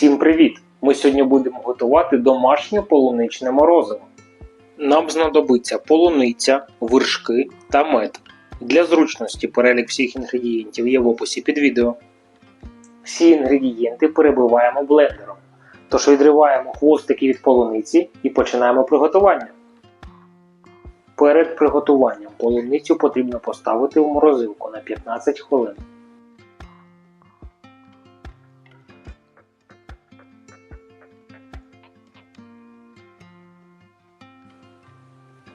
Всім привіт! Ми сьогодні будемо готувати домашнє полуничне морозиво. Нам знадобиться полуниця, вершки та мед. Для зручності перелік всіх інгредієнтів є в описі під відео. Всі інгредієнти перебиваємо блендером. Тож відриваємо хвостики від полуниці і починаємо приготування. Перед приготуванням полуницю потрібно поставити в морозилку на 15 хвилин.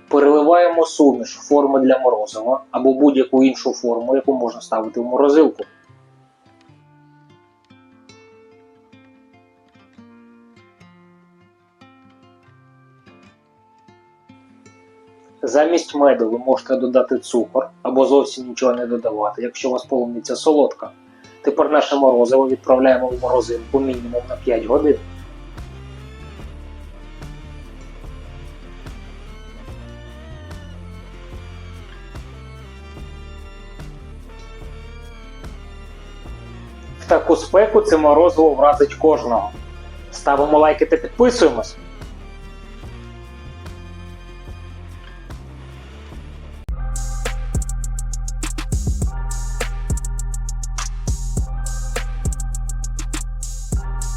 Переливаємо суміш форми для морозива або будь-яку іншу форму, яку можна ставити в морозилку. Замість меду ви можете додати цукор або зовсім нічого не додавати, якщо у вас полуниця солодка. Тепер наше морозиво відправляємо в морозилку мінімум на 5 годин. Таку спеку це морозиво вразить кожного. Ставимо лайки та підписуємось.